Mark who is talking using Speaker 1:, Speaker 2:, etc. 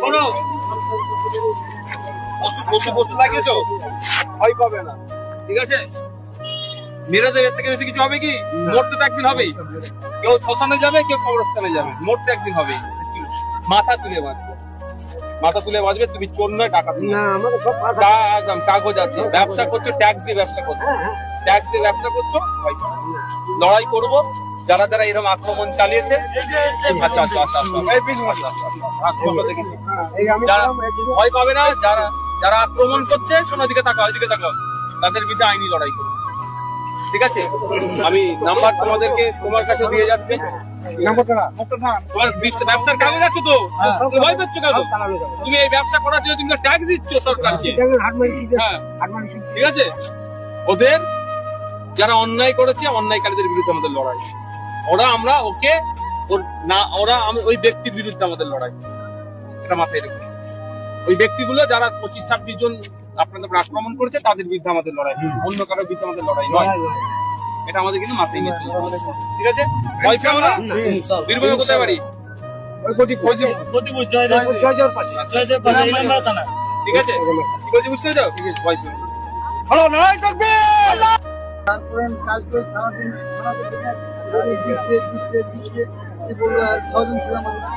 Speaker 1: শোনো। ওষুধ বসে বসে লাগিয়েছো ভয় পাবে না। ঠিক আছে? মেরে দেবে থেকে বেশি কিছু হবে কি? মরতে তো একদিন হবেই। কেউ শ্মশানে যাবে কেউ কবরস্থানে যাবে। মরতে একদিন হবেই। মাথা তুলে বাঁচবে। মাথা তুলে বাঁচবে তুমি চোর নয় টাকা
Speaker 2: না আমাকে সব
Speaker 1: একদম কাগজ আছে। ব্যবসা করছ ট্যাক্স দিয়ে ব্যবসা করছ। ট্যাক্স দিয়ে ব্যবসা করছ। লড়াই করব। যারা যারা এরকম আক্রমণ চালিয়েছে আচ্ছা আচ্ছা আচ্ছা এই বিশ মাস। আক্রমণ দেখেছি।
Speaker 2: এই আমি
Speaker 1: যারা ভয় পাবে না যারা যারা আক্রমণ করছে শোনো দিকে তাকাও ওইদিকে তাকাও তাদের বিরুদ্ধে আইনি লড়াই করবে ঠিক আছে? আমি নাম্বার তোমাদেরকে তোমার কাছে দিয়ে যাচ্ছি। তোমার ব্যবসার কাগজ আছে তো? তুমি ভয় পাচ্ছ কেন? তুমি এই ব্যবসা করার জন্য তুমি ট্যাক্স দিচ্ছ সরকারকে। হ্যাঁ।
Speaker 2: ঠিক আছে?
Speaker 1: ওদের যারা অন্যায় করেছে অন্যায়কারীদের বিরুদ্ধে আমাদের লড়াই। ওরা আমরা ওকে ওর- না ওরা আমি- ওই ব্যক্তির বিরুদ্ধে আমাদের লড়াই এটা মাথায় রেখো। ওই ব্যক্তিগুলো যারা পঁচিশ ছাব্বিশ জন আপনাদের উপর আক্রমণ করেছে তাদের বিরুদ্ধে আমাদের লড়াই অন্য কারোর বিরুদ্ধে আমাদের লড়াই নয়। এটা আমাদের কিন্তু মাথায় নিয়ে চলতে ঠিক আছে? পেও না? বীরভূম কোথায় বাড়ি? ঠিক আছে? বুঝতে পেরেছ? ঠিক আছে।
Speaker 2: হ্যালো থাকবে!
Speaker 3: জিতছে জিতছে কি বলব ছজন ছিলাম আমরা